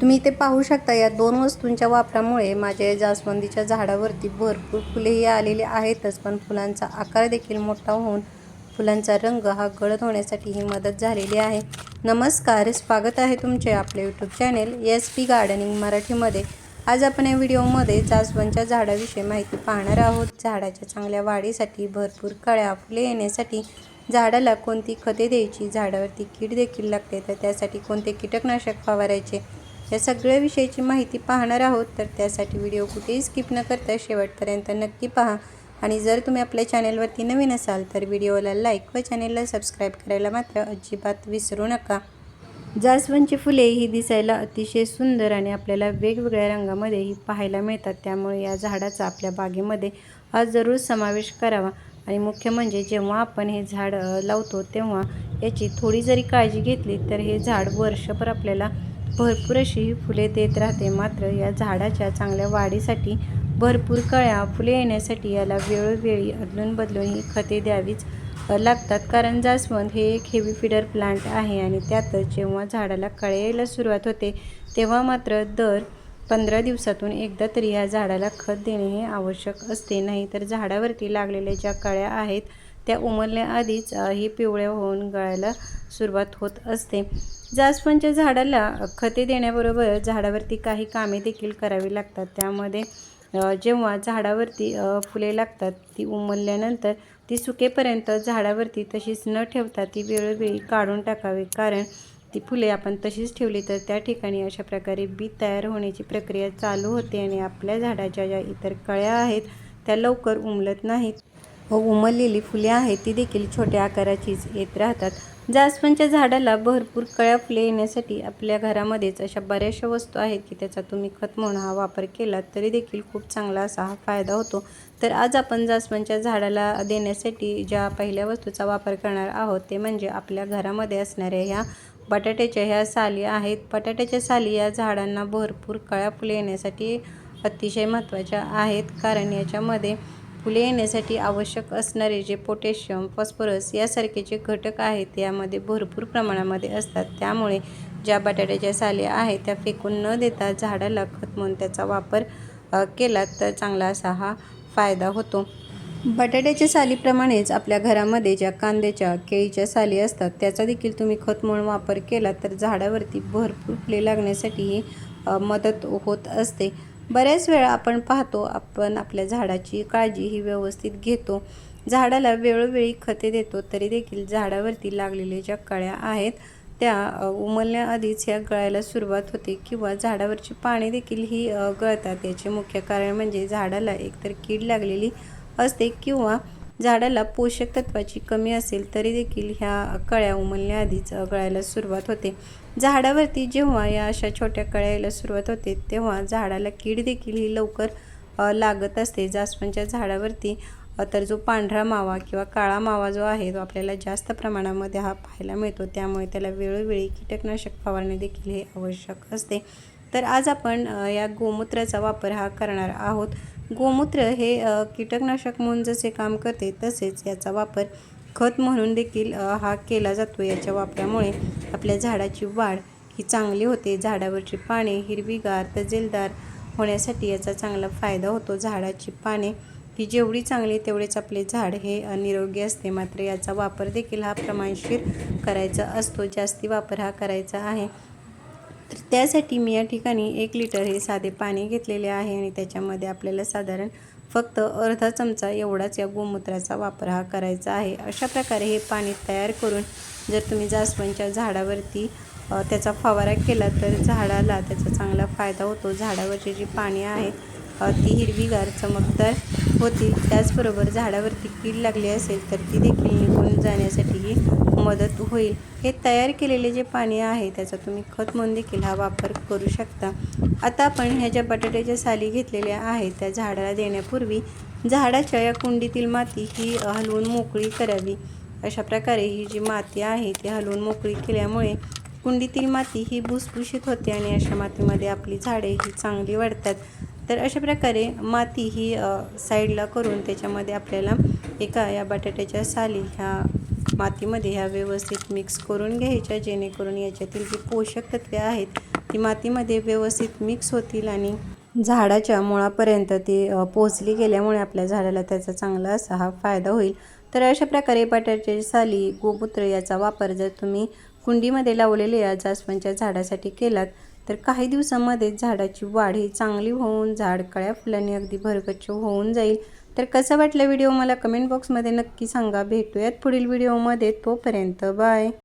तुम्ही इथे पाहू शकता या दोन वस्तूंच्या वापरामुळे माझ्या जास्वंदीच्या झाडावरती भरपूर फुलेही आलेली आहेतच पण फुलांचा आकार देखील मोठा होऊन फुलांचा रंग हा गळत होण्यासाठी ही मदत झालेली आहे. नमस्कार स्वागत आहे तुमचे आपले YouTube channel S P gardening मराठीमध्ये. आज आपण या व्हिडिओमध्ये जास्वंदच्या झाडाविषयी माहिती पाहणार आहोत. झाडाच्या चांगल्या वाढीसाठी भरपूर कळ्या फुले येण्यासाठी झाडाला कोणती खते द्यायची झाडावरती कीड देखील लागते तर त्यासाठी कोणते कीटकनाशक फवारायचे? या सगळ्या विषयीची माहिती पाहणार आहोत तर त्यासाठी व्हिडिओ कुठेही स्किप न करता शेवटपर्यंत नक्की पहा. आणि जर तुम्ही आपल्या चॅनेलवरती नवीन असाल तर व्हिडिओला लाईक व चॅनेलला सबस्क्राईब करायला मात्र अजिबात विसरू नका. जास्वंदची फुले ही दिसायला अतिशय सुंदर आणि आपल्याला वेगवेगळ्या रंगामध्ये ही पाहायला मिळतात. त्यामुळे या झाडाचा आपल्या बागेमध्ये हा जरूर समावेश करावा. आणि मुख्य म्हणजे जेव्हा आपण हे झाड लावतो तेव्हा याची थोडी जरी काळजी घेतली तर हे झाड वर्षभर आपल्याला भरपूर अशी ही फुले देत राहते. मात्र या झाडाच्या चांगल्या वाढीसाठी भरपूर कळ्या फुले येण्यासाठी याला वेळोवेळी अदलून बदलून ही खते द्यावीच लागतात. कारण जास्वंद हे एक हेवी फिडर प्लांट आहे आणि त्यातच जेव्हा झाडाला कळे यायला सुरुवात होते तेव्हा मात्र दर पंधरा दिवसातून एकदा तरी ह्या झाडाला खत देणे हे आवश्यक असते. नाही तर झाडावरती लागलेल्या ज्या कळ्या आहेत त्या उमलण्याआधीच हे ही पिवळ्या होऊन गळायला सुरुवात होत असते. जास्वंदच्या झाडाला खते देण्याबरोबर झाडावरती काही कामे देखील करावी लागतात. त्यामध्ये जेव्हा झाडावरती फुले लागतात ती उमलल्यानंतर ती सुकेपर्यंत झाडावरती तशीच न ठेवता ती वेळोवेळी काढून टाकावी. कारण ती फुले आपण तशीच ठेवली तर त्या ठिकाणी अशा प्रकारे बी तयार होण्याची प्रक्रिया चालू होते आणि आपल्या झाडाच्या ज्या इतर कळ्या आहेत त्या लवकर उमलत नाहीत. व उमललेली फुले आहेत ती देखील छोट्या आकाराचीच येत राहतात. जास्वंदच्या झाडाला भरपूर कळ्या फुले येण्यासाठी आपल्या घरामध्येच अशा बऱ्याचशा वस्तू आहेत की त्याचा तुम्ही खत म्हणून हा वापर केला तरी देखील खूप चांगला असा हा फायदा होतो. तर आज आपण जास्वंदच्या झाडाला देण्यासाठी ज्या पहिल्या वस्तूचा वापर करणार आहोत ते म्हणजे आपल्या घरामध्ये असणाऱ्या ह्या बटाट्याच्या ह्या साली आहेत. बटाट्याच्या साली या झाडांना भरपूर कळ्या फुले येण्यासाठी अतिशय महत्त्वाच्या आहेत. कारण याच्यामध्ये फुले येण्यासाठी आवश्यक असणारे जे पोटॅशियम फॉस्फरस यासारखे जे घटक आहेत यामध्ये भरपूर प्रमाणामध्ये असतात. त्यामुळे ज्या बटाट्याच्या साल्या आहेत त्या फेकून न देता झाडाला खत म्हणून त्याचा वापर केला तर चांगला असा हा फायदा होतो. बटाट्याच्या सालीप्रमाणेच आपल्या घरामध्ये ज्या कांद्याच्या केळीच्या साली असतात त्याचा देखील तुम्ही खत म्हणून वापर केला तर झाडावरती भरपूर फुले लागण्यासाठीही मदत होत असते. बऱ्याच वेळा आपण पाहतो आपण आपल्या झाडाची काळजी ही व्यवस्थित घेतो. झाडाला वेळोवेळी खते देतो तरी देखील झाडावरती लागलेल्या ज्या कळ्या आहेत त्या उमलण्याआधीच ह्या गळायला सुरुवात होते किंवा झाडावरची पाने देखील ही गळतात. याचे मुख्य कारण म्हणजे झाडाला एकतर कीड लागलेली असते किंवा झाडाला पोषक तत्वाची कमी असेल तरी देखील ह्या कळ्या उमलण्याआधीच गळायला सुरुवात होते. झाडावरती जेव्हा या अशा छोट्या कळ्या यायला सुरुवात होते तेव्हा झाडाला कीड देखील ही लवकर लागत असते. जास्वंदच्या झाडावरती तर जो पांढरा मावा किंवा काळा मावा जो आहे तो आपल्याला जास्त प्रमाणामध्ये हा पाहायला मिळतो. त्यामुळे त्याला वेळोवेळी कीटकनाशक फवारणे देखील हे आवश्यक असते. तर आज आपण या गोमूत्राचा वापर हा करणार आहोत. गोमूत्र हे कीटकनाशक म्हणून जसे काम करते तसेच याचा वापर खत म्हणून देखील हा केला जातो. याच्या वापरामुळे आपल्या झाडाची वाढ ही चांगली होते. झाडावरची पाने हिरवीगार तजेलदार होण्यासाठी याचा चांगला फायदा होतो. झाडाची पाने ही जेवढी चांगली तेवढेच आपले झाड हे निरोगी असते. मात्र याचा वापर देखील हा प्रमाणशीर करायचा असतो. जास्ती वापर हा करायचा आहे. तर त्यासाठी मी या ठिकाणी एक लिटर हे साधे पाणी घेतलेले आहे आणि त्याच्यामध्ये आपल्याला साधारण फक्त अर्धा चमचा एवढाच या गोमूत्राचा वापर हा करायचा आहे. अशा प्रकारे हे पाणी तयार करून जर तुम्ही जास्वंदच्या झाडावरती त्याचा फवारा केला तर झाडाला त्याचा चांगला फायदा होतो. झाडावरची जी पाने आहेत ती हिरवीगार चमकदार होतील त्याचबरोबर झाडावरती कीड लागली असेल तर ती देखील निघून जाण्यासाठीही मदत होईल. हे तयार केलेले जे पाणी आहे त्याचा तुम्ही खत म्हणून देखील हा वापर करू शकता. आता आपण ह्या ज्या बटाट्याच्या साली घेतलेल्या आहेत त्या झाडाला देण्यापूर्वी झाडाच्या या कुंडीतील माती ही हलवून मोकळी करावी. अशा प्रकारे ही जी माती आहे ती हलवून मोकळी केल्यामुळे कुंडीतील माती ही भुसभुशीत होते आणि अशा मातीमध्ये आपली झाडे ही चांगली वाढतात. तर अशा प्रकारे माती ही साईडला करून त्याच्यामध्ये आपल्याला एका या बटाट्याच्या साली ह्या मातीमध्ये ह्या व्यवस्थित मिक्स करून घ्यायच्या जेणेकरून याच्यातील जी पोषक तत्वे आहेत ती मातीमध्ये व्यवस्थित मिक्स होतील आणि झाडाच्या मुळापर्यंत ती पोचली गेल्यामुळे आपल्या झाडाला त्याचा चांगला असा हा फायदा होईल. तर अशा प्रकारे बटाट्याची साली गोमूत्र याचा वापर जर तुम्ही कुंडीमध्ये लावलेल्या जास्वंदच्या झाडासाठी केलात तर काही दिवसामध्ये झाडाची वाढ ही चांगली होऊन झाड कळ्या फुलांनी अगदी भरगच्च होऊन जाईल. तर कसा वाटला व्हिडिओ? मला कमेंट बॉक्समध्ये नक्की सांगा. भेटूयात पुढील व्हिडिओमध्ये. तोपर्यंत बाय.